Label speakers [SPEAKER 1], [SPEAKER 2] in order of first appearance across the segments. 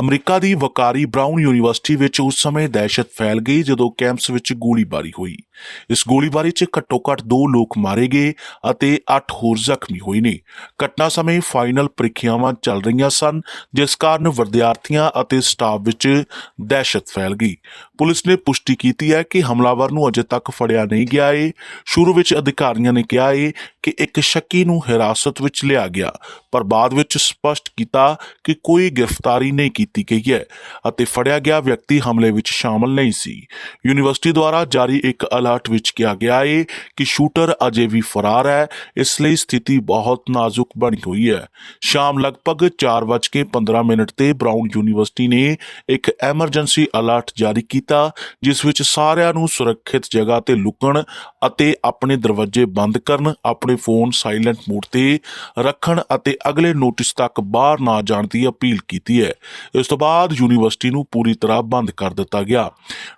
[SPEAKER 1] America ਦੀ ਵਕਾਰੀ Brown university ਵਿੱਚ ਉਸ ਸਮੇਂ ਦਹਿਸ਼ਤ ਫੈਲ ਗਈ ਜਦੋਂ ਕੈਂਪਸ ਵਿੱਚ ਗੋਲੀਬਾਰੀ ਹੋਈ। ਇਸ ਗੋਲੀਬਾਰੀ 'ਚ ਘੱਟੋ-ਘੱਟ 2 ਲੋਕ ਮਾਰੇ ਗਏ ਅਤੇ 8 ਹੋਰ ਜ਼ਖਮੀ ਹੋਏ ਨੇ। ਘਟਨਾ ਸਮੇਂ ਫਾਈਨਲ ਪ੍ਰੀਖਿਆਵਾਂ ਚੱਲ ਰਹੀਆਂ ਸਨ, ਜਿਸ ਕਾਰਨ ਵਿਦਿਆਰਥੀਆਂ ਅਤੇ ਸਟਾਫ ਵਿੱਚ ਦਹਿਸ਼ਤ ਫੈਲ ਗਈ। ਪੁਲਿਸ ਨੇ ਪੁਸ਼ਟੀ ਕੀਤੀ ਹੈ ਕਿ ਹਮਲਾਵਰ ਨੂੰ ਅਜੇ ਤੱਕ ਫੜਿਆ ਨਹੀਂ ਗਿਆ ਏ। ਸ਼ੁਰੂ ਵਿੱਚ ਅਧਿਕਾਰੀਆਂ ਨੇ ਕਿਹਾ ਏ ਕਿ ਇੱਕ ਸ਼ੱਕੀ ਨੂੰ ਹਿਰਾਸਤ ਵਿੱਚ ਲਿਆ ਗਿਆ, ਪਰ ਬਾਅਦ ਵਿੱਚ ਸਪਸ਼ਟ ਕੀਤਾ ਕਿ ਕੋਈ ਗ੍ਰਿਫਤਾਰੀ ਨਹੀਂ ਕੀਤੀ ਗਈ ਹੈ ਅਤੇ ਫੜਿਆ ਗਿਆ ਵਿਅਕਤੀ ਹਮਲੇ ਵਿੱਚ ਸ਼ਾਮਲ ਨਹੀਂ ਸੀ। ਯੂਨੀਵਰਸਿਟੀ ਦੁਆਰਾ ਜਾਰੀ ਇੱਕ ਅਲ ਅਲਰਟ ਵਿੱਚ ਕਿਹਾ ਗਿਆ ਹੈ ਕਿ ਸ਼ੂਟਰ ਅਜੇ ਵੀ ਫਰਾਰ ਹੈ, ਇਸ ਲਈ ਸਥਿਤੀ ਬਹੁਤ ਨਾਜ਼ੁਕ ਬਣੀ ਹੋਈ ਹੈ। ਸ਼ਾਮ ਲਗਭਗ 4:15 ਮਿੰਟ ਤੇ ਬ੍ਰਾਊਨ ਯੂਨੀਵਰਸਿਟੀ ਨੇ ਇੱਕ ਐਮਰਜੈਂਸੀ ਅਲਰਟ ਜਾਰੀ ਕੀਤਾ, ਜਿਸ ਵਿੱਚ ਸਾਰਿਆਂ ਨੂੰ ਸੁਰੱਖਿਅਤ ਜਗ੍ਹਾ ਤੇ ਲੁਕਣ ਅਤੇ ਆਪਣੇ ਦਰਵਾਜ਼ੇ ਬੰਦ ਕਰਨ, ਆਪਣੇ ਫੋਨ ਸਾਇਲੈਂਟ ਮੋਡ ਤੇ ਰੱਖਣ ਅਤੇ ਅਗਲੇ ਨੋਟਿਸ ਤੱਕ ਬਾਹਰ ਨਾ ਜਾਣ ਦੀ ਅਪੀਲ ਕੀਤੀ ਹੈ। ਇਸ ਤੋਂ ਬਾਅਦ ਯੂਨੀਵਰਸਿਟੀ ਨੂੰ ਪੂਰੀ ਤਰ੍ਹਾਂ ਬੰਦ ਕਰ ਦਿੱਤਾ ਗਿਆ।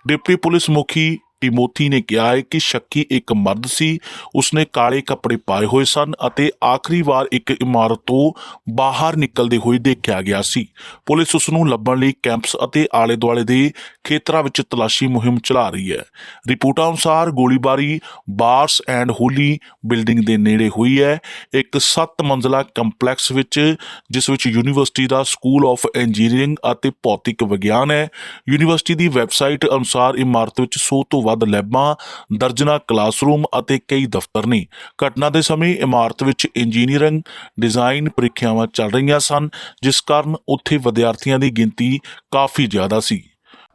[SPEAKER 1] ਡਿਪਟੀ ਪੁਲਿਸ ਮੁਖੀ ਟਿਮੋਥੀ ਨੇ ਕਿਹਾ ਹੈ ਕਿ ਸ਼ੱਕੀ ਇੱਕ ਮਰਦ ਸੀ। ਉਸਨੇ ਕਾਲੇ ਕੱਪੜੇ ਪਾਏ ਹੋਏ ਸਨ ਅਤੇ ਆਖਰੀ ਵਾਰ ਇੱਕ ਇਮਾਰਤ ਤੋਂ ਬਾਹਰ ਨਿਕਲਦੇ ਹੋਏ ਦੇਖਿਆ ਗਿਆ ਸੀ। ਪੁਲਿਸ ਉਸ ਨੂੰ ਲੱਭਣ ਲਈ ਕੈਂਪਸ ਅਤੇ ਆਲੇ-ਦੁਆਲੇ ਦੇ ਖੇਤਰਾਂ ਵਿੱਚ ਤਲਾਸ਼ੀ ਮੁਹਿੰਮ ਚਲਾ ਰਹੀ ਹੈ। ਰਿਪੋਰਟਾਂ ਅਨੁਸਾਰ ਗੋਲੀਬਾਰੀ, ਬਾਰਸ ਐਂਡ ਹੋਲੀ ਬਿਲਡਿੰਗ ਦੇ ਨੇੜੇ ਹੋਈ ਹੈ। ਇੱਕ 7 ਮੰਜ਼ਲਾ ਕੰਪਲੈਕਸ ਵਿੱਚ, ਜਿਸ ਵਿੱਚ ਯੂਨੀਵਰਸਿਟੀ ਦਾ ਸਕੂਲ ਆਫ ਇੰਜੀਨੀਅਰਿੰਗ ਅਤੇ ਭੌਤਿਕ ਵਿਗਿਆਨ ਹੈ। ਯੂਨੀਵਰਸਿਟੀ ਦੀ ਵੈਬਸਾਈਟ ਅਨੁਸਾਰ ਇਮਾਰਤ ਵਿੱਚ 100 ਤੋਂ ਵੱਧ ਲੈਬਾਂ, ਦਰਜਨਾ ਕਲਾਸਰੂਮ ਅਤੇ ਕਈ ਦਫ਼ਤਰ ਨੇ। ਘਟਨਾ ਦੇ ਸਮੇਂ ਇਮਾਰਤ ਵਿੱਚ ਇੰਜੀਨੀਅਰਿੰਗ ਡਿਜ਼ਾਈਨ ਪ੍ਰੀਖਿਆਵਾਂ ਚੱਲ ਰਹੀਆਂ ਸਨ, ਜਿਸ ਕਾਰਨ ਉੱਥੇ ਵਿਦਿਆਰਥੀਆਂ ਦੀ ਗਿਣਤੀ ਕਾਫੀ ਜ਼ਿਆਦਾ ਸੀ।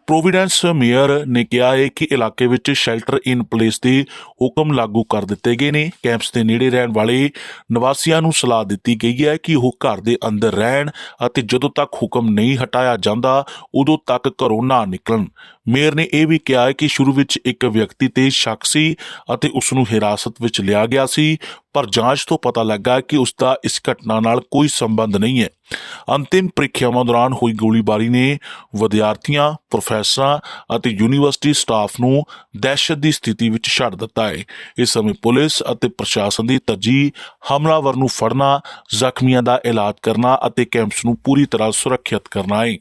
[SPEAKER 1] ਪ੍ਰੋਵੀਡੈਂਸ ਮੇਅਰ ਨੇ ਕਿਹਾ ਹੈ ਕਿ ਇਲਾਕੇ ਵਿੱਚ ਸ਼ੈਲਟਰ ਇਨ ਪਲੇਸ ਦੇ ਹੁਕਮ ਲਾਗੂ ਕਰ ਦਿੱਤੇ ਗਏ ਨੇ। ਕੈਂਪਸ ਦੇ ਨੇੜੇ ਰਹਿਣ ਵਾਲੇ ਨਿਵਾਸੀਆਂ ਨੂੰ ਸਲਾਹ ਦਿੱਤੀ ਗਈ ਹੈ ਕਿ ਉਹ ਘਰ ਦੇ ਅੰਦਰ ਰਹਿਣ ਅਤੇ ਜਦੋਂ ਤੱਕ ਹੁਕਮ ਨਹੀਂ ਹਟਾਇਆ ਜਾਂਦਾ, ਉਦੋਂ ਤੱਕ ਘਰੋਂ ਨਾ ਨਿਕਲਣ। ਮੇਅਰ ਨੇ ਇਹ ਵੀ ਕਿਹਾ ਹੈ ਕਿ ਸ਼ੁਰੂ ਵਿੱਚ ਇੱਕ ਵਿਅਕਤੀ ਤੇ ਸ਼ੱਕ ਸੀ ਅਤੇ ਉਸ ਨੂੰ ਹਿਰਾਸਤ ਵਿੱਚ ਲਿਆ ਗਿਆ ਸੀ, ਪਰ ਜਾਂਚ ਤੋਂ ਪਤਾ ਲੱਗਾ ਕਿ ਉਸ ਦਾ ਇਸ ਘਟਨਾ ਨਾਲ ਕੋਈ ਸੰਬੰਧ ਨਹੀਂ ਹੈ। ਅੰਤਿਮ ਪ੍ਰੀਖਿਆਵਾਂ ਦੌਰਾਨ ਹੋਈ ਗੋਲੀਬਾਰੀ ਨੇ ਵਿਦਿਆਰਥੀਆਂ, ਪ੍ਰੋਫੈਸਰਾਂ ਅਤੇ ਯੂਨੀਵਰਸਿਟੀ ਸਟਾਫ ਨੂੰ ਦਹਿਸ਼ਤ ਦੀ ਸਥਿਤੀ ਵਿੱਚ ਛੱਡ ਦਿੱਤਾ ਹੈ। ਇਸ ਸਮੇਂ ਪੁਲਿਸ ਅਤੇ ਪ੍ਰਸ਼ਾਸਨ ਦੀ ਤਰਜੀਹ, ਹਮਲਾਵਰ ਨੂੰ ਫੜਨਾ, ਜ਼ਖਮੀਆਂ ਦਾ ਇਲਾਜ ਕਰਨਾ ਅਤੇ ਕੈਂਪਸ ਨੂੰ ਪੂਰੀ ਤਰ੍ਹਾਂ ਸੁਰੱਖਿਅਤ ਕਰਨਾ ਹੈ।